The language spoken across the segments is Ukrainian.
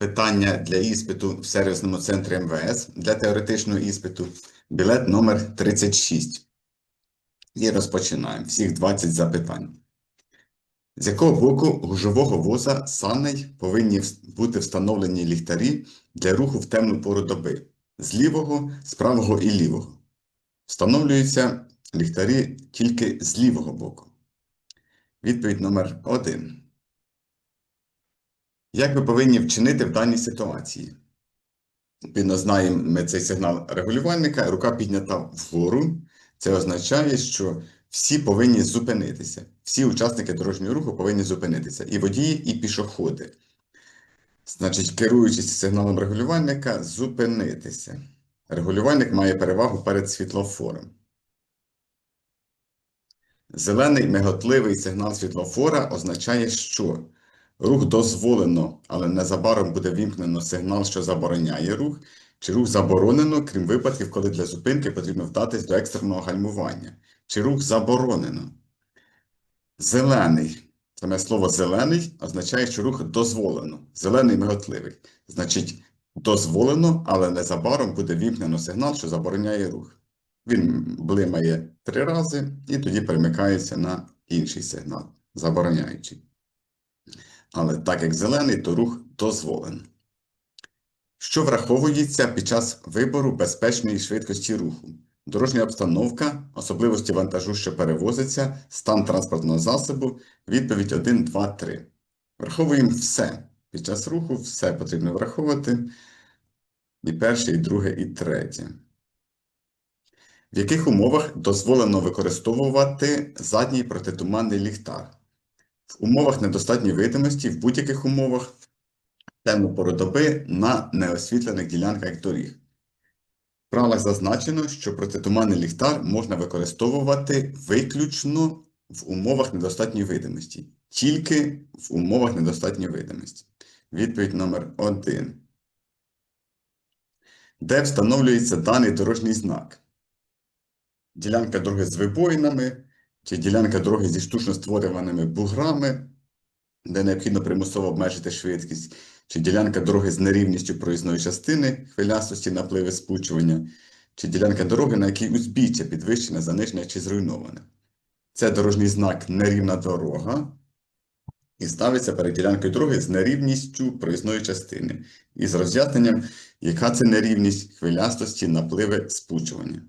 питання для іспиту в сервісному центрі МВС для теоретичного іспиту. Білет номер 36. І розпочинаємо. Всіх 20 запитань. З якого боку гужового воза саней повинні бути встановлені ліхтарі для руху в темну пору доби? З лівого, з правого і лівого. Встановлюються ліхтарі тільки з лівого боку. Відповідь номер 1. Як ви повинні вчинити в даній ситуації? Відповідно, знаємо цей сигнал регулювальника, рука піднята вгору. Це означає, що всі повинні зупинитися. Всі учасники дорожнього руху повинні зупинитися. І водії, і пішоходи. Значить, керуючись сигналом регулювальника, зупинитися. Регулювальник має перевагу перед світлофором. Зелений миготливий сигнал світлофора означає, що рух дозволено, але незабаром буде вімкнено сигнал, що забороняє рух, чи рух заборонено, крім випадків, коли для зупинки потрібно вдатись до екстреного гальмування, чи рух заборонено. Зелений. Саме слово зелений означає, що рух дозволено. Зелений миготливий. Значить, дозволено, але незабаром буде вімкнено сигнал, що забороняє рух. Він блимає три рази і тоді перемикається на інший сигнал, забороняючий. Але так як зелений, то рух дозволено. Що враховується під час вибору безпечної швидкості руху? Дорожня обстановка, особливості вантажу, що перевозиться, стан транспортного засобу, відповідь 1, 2, 3. Враховуємо все. Під час руху все потрібно враховувати. І перше, і друге, і третє. В яких умовах дозволено використовувати задній протитуманний ліхтар? В умовах недостатньої видимості, в будь-яких умовах, темну пору доби на неосвітлених ділянках доріг. В правилах зазначено, що протитуманний ліхтар можна використовувати виключно в умовах недостатньої видимості. Тільки в умовах недостатньої видимості. Відповідь номер 1. Де встановлюється даний дорожній знак? Ділянка дороги з вибоїнами, чи ділянка дороги зі штучно створюваними буграми, де необхідно примусово обмежити швидкість, чи ділянка дороги з нерівністю проїзної частини, хвилястості, напливи спучування, чи ділянка дороги, на якій узбіччя підвищене, занижене чи зруйноване. Це дорожній знак нерівна дорога і ставиться перед ділянкою дороги з нерівністю проїзної частини і з роз'ясненням, яка це нерівність хвилястості, напливи спучування.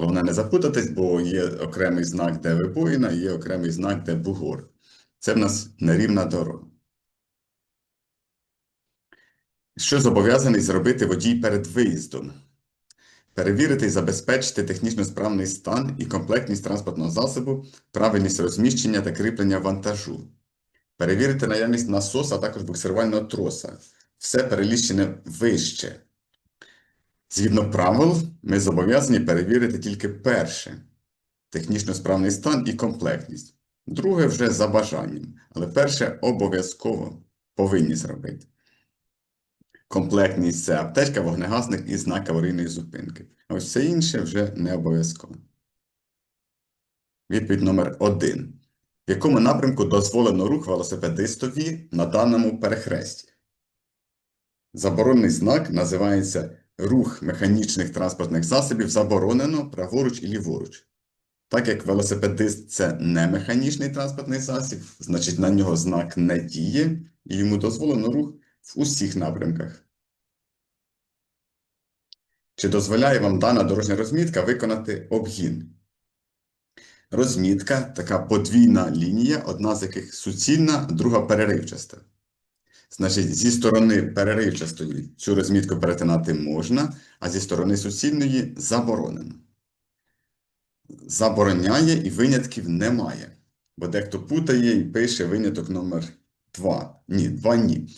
Головне не запутатись, бо є окремий знак, де вибоїна, і є окремий знак, де бугор. Це в нас нерівна дорога. Що зобов'язаний зробити водій перед виїздом? Перевірити і забезпечити технічно справний стан і комплектність транспортного засобу, правильність розміщення та кріплення вантажу. Перевірити наявність насоса, а також буксирувального троса. Все перелічене вище. Згідно правил, ми зобов'язані перевірити тільки перше технічно справний стан і комплектність. Друге вже за бажанням, але перше обов'язково повинні зробити. Комплектність це аптечка, вогнегасник і знак аварійної зупинки. А ось все інше вже не обов'язково. Відповідь номер 1. В якому напрямку дозволено рух велосипедистові на даному перехресті? Заборонений знак називається рух механічних транспортних засобів заборонено праворуч і ліворуч. Так як велосипедист це не механічний транспортний засіб, значить на нього знак не діє, і йому дозволено рух в усіх напрямках. Чи дозволяє вам дана дорожня розмітка виконати обгін? Розмітка така подвійна лінія, одна з яких суцільна, друга переривчаста. Значить, зі сторони переривчастої цю розмітку перетинати можна, а зі сторони суцільної заборонено. Забороняє і винятків немає. Бо дехто путає і пише виняток номер 2. Ні, 2 ні.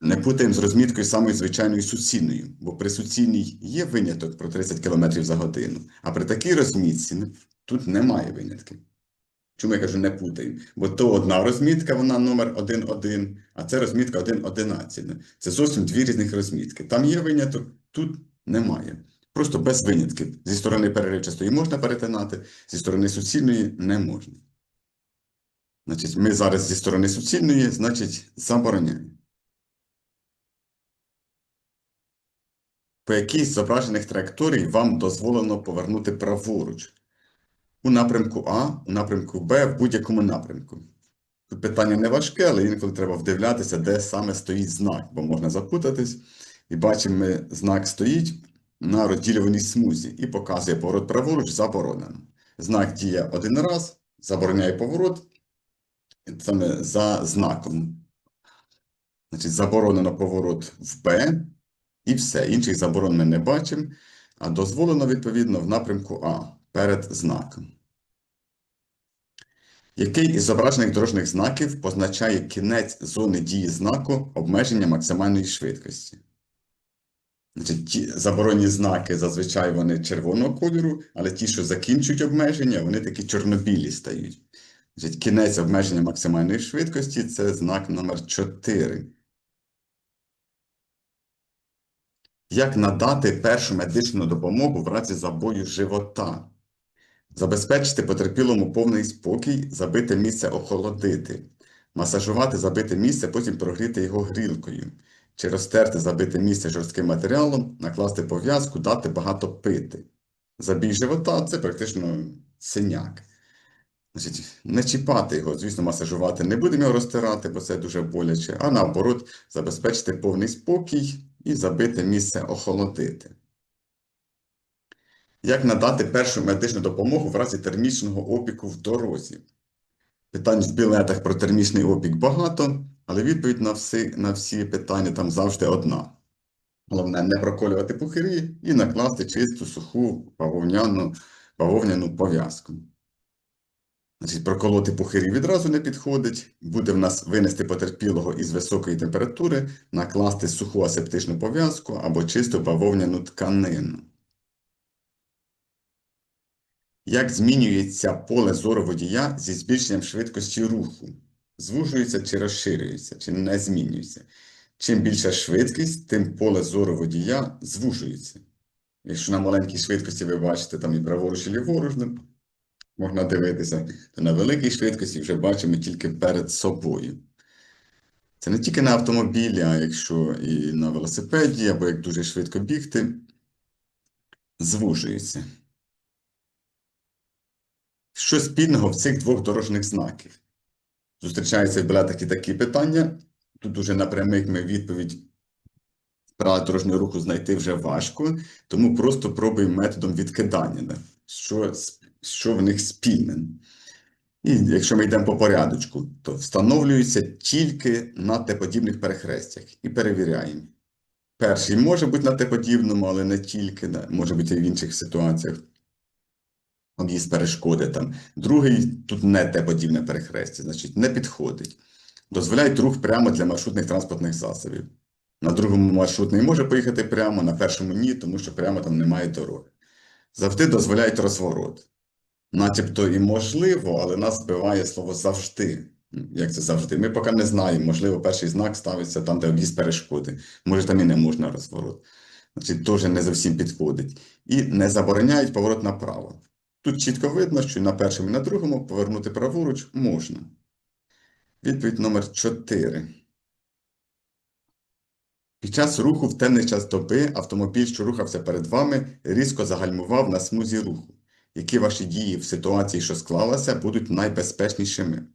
Не путаємо з розміткою самою звичайною суцільною, бо при суцільній є виняток про 30 км за годину, а при такій розмітці тут немає винятків. Чому я кажу не путаємо? Бо то одна розмітка, вона номер 1-1, а це розмітка 1.11. Це зовсім дві різних розмітки. Там є виняток, тут немає. Просто без винятків. Зі сторони переречистої можна перетинати, зі сторони суцільної не можна. Значить, ми зараз зі сторони суцільної, значить, забороняємо. По якійсь зображених траєкторій вам дозволено повернути праворуч. У напрямку А, у напрямку Б, в будь-якому напрямку. Тут питання не важке, але інколи треба вдивлятися, де саме стоїть знак, бо можна запутатись. І бачимо, ми, знак стоїть на розділюваній смузі і показує поворот праворуч заборонено. Знак діє один раз, забороняє поворот саме за знаком. Значить, заборонено поворот в Б і все. Інших заборон ми не бачимо, а дозволено, відповідно, в напрямку А перед знаком. Який із зображених дорожніх знаків позначає кінець зони дії знаку обмеження максимальної швидкості? Значить, ті заборонені знаки зазвичай вони червоного кольору, але ті, що закінчують обмеження, вони такі чорнобілі стають. Значить, кінець обмеження максимальної швидкості це знак номер 4. Як надати першу медичну допомогу в разі забою живота? Забезпечити потерпілому повний спокій, забите місце охолодити, масажувати забите місце, потім прогріти його грілкою, чи розтерти забите місце жорстким матеріалом, накласти пов'язку, дати багато пити. Забій живота це практично синяк. Значить, не чіпати його, звісно, масажувати не будемо його розтирати, бо це дуже боляче, а наоборот, забезпечити повний спокій і забите місце охолодити. Як надати першу медичну допомогу в разі термічного опіку в дорозі? Питань в білетах про термічний опік багато, але відповідь на всі, на всі питання там завжди одна. Головне не проколювати пухирі і накласти чисту, суху, бавовняну, бавовняну пов'язку. Значить, проколоти пухирі відразу не підходить. Буде в нас винести потерпілого із високої температури, накласти суху асептичну пов'язку або чисту бавовняну тканину. Як змінюється поле зору водія зі збільшенням швидкості руху? Звужується чи розширюється, чи не змінюється? Чим більша швидкість, тим поле зору водія звужується. Якщо на маленькій швидкості ви бачите там і праворуч, і ліворуч, ну, можна дивитися, то на великій швидкості вже бачимо тільки перед собою. Це не тільки на автомобілі, а якщо і на велосипеді, або як дуже швидко бігти, звужується. Що спільного в цих двох дорожніх знаків? Зустрічаються в білетах і такі питання. Тут дуже напрямих ми відповідь правил дорожнього руху знайти вже важко, тому просто пробуємо методом відкидання, що, що в них спільне. І якщо ми йдемо по порядочку, то встановлюється тільки на Т-подібних перехрестях і перевіряємо. Перший може бути на Т-подібному, але не тільки, може бути і в інших ситуаціях об'їзд перешкоди там. Другий тут не те подібне перехрестя, значить не підходить. Дозволяють рух прямо для маршрутних транспортних засобів. На другому маршрут не може поїхати прямо, на першому ні, тому що прямо там немає дороги. Завжди дозволяють розворот. Начебто і можливо, але нас збиває слово завжди. Як це завжди? Ми поки не знаємо. Можливо, перший знак ставиться там, де об'їзд перешкоди. Може, там і не можна розворот. Значить, теж не зовсім підходить. І не забороняють поворот направо. Тут чітко видно, що на першому і на другому повернути праворуч можна. Відповідь номер 4. Під час руху в темний час доби автомобіль, що рухався перед вами, різко загальмував на смузі руху. Які ваші дії в ситуації, що склалася, будуть найбезпечнішими?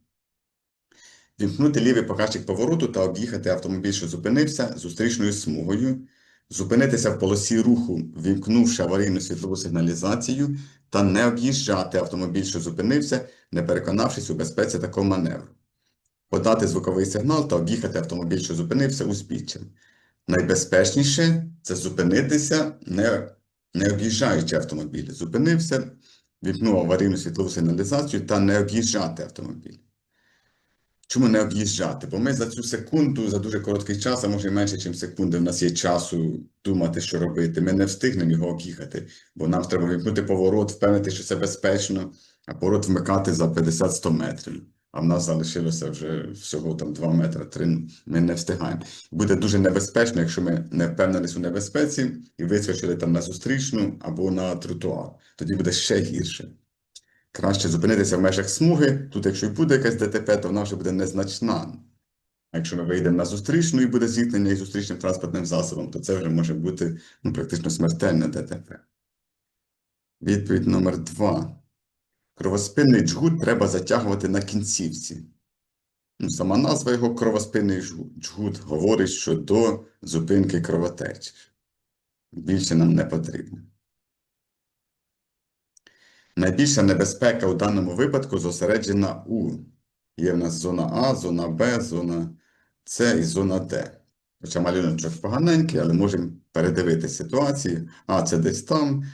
Вімкнути лівий показчик повороту та об'їхати автомобіль, що зупинився, зустрічною смугою, зупинитися в полосі руху, вімкнувши аварійну світлову сигналізацію, та не об'їжджати автомобіль, що зупинився, не переконавшись у безпеці такого маневру. Подати звуковий сигнал та об'їхати автомобіль, що зупинився, узбіччям. Найбезпечніше це зупинитися, не, не об'їжджаючи автомобіль. Зупинився, вімкнув аварійну світлову сигналізацію та не об'їжджати автомобіль. Чому не об'їжджати? Бо ми за цю секунду, за дуже короткий час, а може менше, ніж секунди, в нас є часу думати, що робити. Ми не встигнемо його об'їхати, бо нам треба вимкнути поворот, впевнити, що це безпечно, а поворот вмикати за 50-100 метрів. А в нас залишилося вже всього там 2 метри, 3, ми не встигаємо. Буде дуже небезпечно, якщо ми не впевнились у небезпеці і вискочили там на зустрічну або на тротуар. Тоді буде ще гірше. Краще зупинитися в межах смуги. Тут, якщо й буде якась ДТП, то вона вже буде незначна. А якщо ми вийдемо на зустрічну і буде зіткнення із зустрічним транспортним засобом, то це вже може бути ну, практично смертельне ДТП. Відповідь номер два. Кровоспинний джгут треба затягувати на кінцівці. Ну, сама назва його кровоспинний джгут говорить, що до зупинки кровотечі. Більше нам не потрібно. Найбільша небезпека у даному випадку зосереджена у. Є в нас зона А, зона Б, зона С і зона Д. Хоча малюночок поганенький, але можемо передивити ситуації. А це десь там,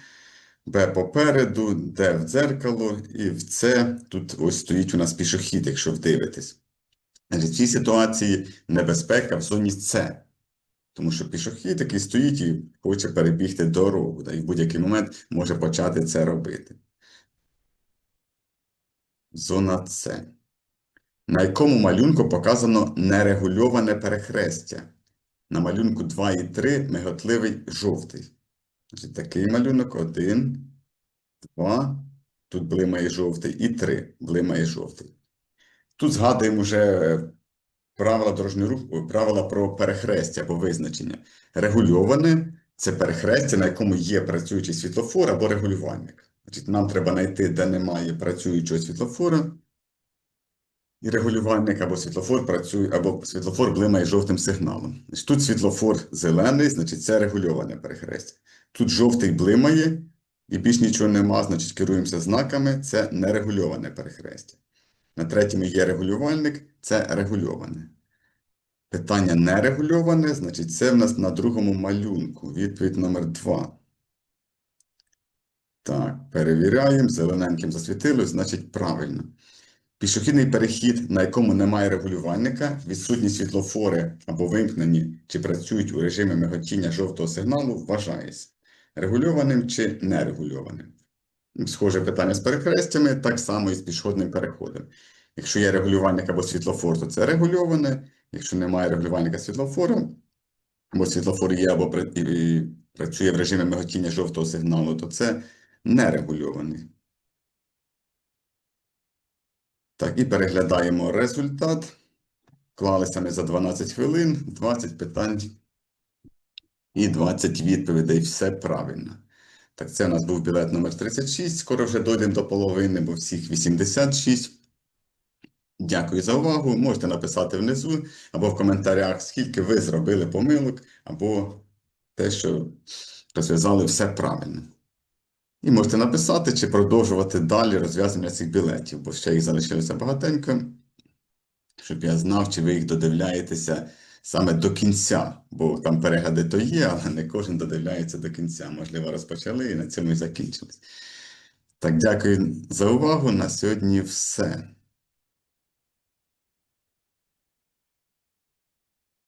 Б попереду, Д в дзеркало, і в С тут ось стоїть у нас пішохід, якщо вдивитесь. Значить, в цій ситуації небезпека в зоні С. Тому що пішохід, який стоїть і хоче перебігти дорогу, і в будь-який момент може почати це робити. Зона С. На якому малюнку показано нерегульоване перехрестя? На малюнку 2 і 3 миготливий жовтий. Такий малюнок 1, 2, тут блимає жовтий, і 3 блимає жовтий. Тут згадуємо вже правила дорожнього руху, правила про перехрестя або визначення. Регульоване це перехрестя, на якому є працюючий світлофор або регулювальник. Значить, нам треба знайти, де немає працюючого світлофора. І регулювальник або світлофор працює, або світлофор блимає жовтим сигналом. Значить, тут світлофор зелений, значить це регульоване перехрестя. Тут жовтий блимає, і більш нічого нема, значить керуємося знаками, це нерегульоване перехрестя. На третьому є регулювальник, це регульоване. Питання нерегульоване, значить це в нас на другому малюнку. Відповідь номер 2. Так, перевіряємо, зелененьким засвітилось, значить правильно. Пішохідний перехід, на якому немає регулювальника, відсутні світлофори або вимкнені чи працюють у режимі миготіння жовтого сигналу, вважається регульованим чи нерегульованим. Схоже питання з перехрестями, так само і з пішохідним переходом. Якщо є регулювальник або світлофор, то це регульоване. Якщо немає регулювальника світлофору, або світлофор є, або працює в режимі миготіння жовтого сигналу, то це нерегульований. Так, і переглядаємо результат. Клалися ми за 12 хвилин, 20 питань і 20 відповідей. Все правильно. Так, це у нас був білет номер 36. Скоро вже дійдемо до половини, бо всіх 86. Дякую за увагу. Можете написати внизу або в коментарях, скільки ви зробили помилок, або те, що розв'язали все правильно. І можете написати, чи продовжувати далі розв'язання цих білетів, бо ще їх залишилося багатенько, щоб я знав, чи ви їх додивляєтеся саме до кінця, бо там перегляди то є, але не кожен додивляється до кінця. Можливо, розпочали і на цьому і закінчились. Так, дякую за увагу. На сьогодні все.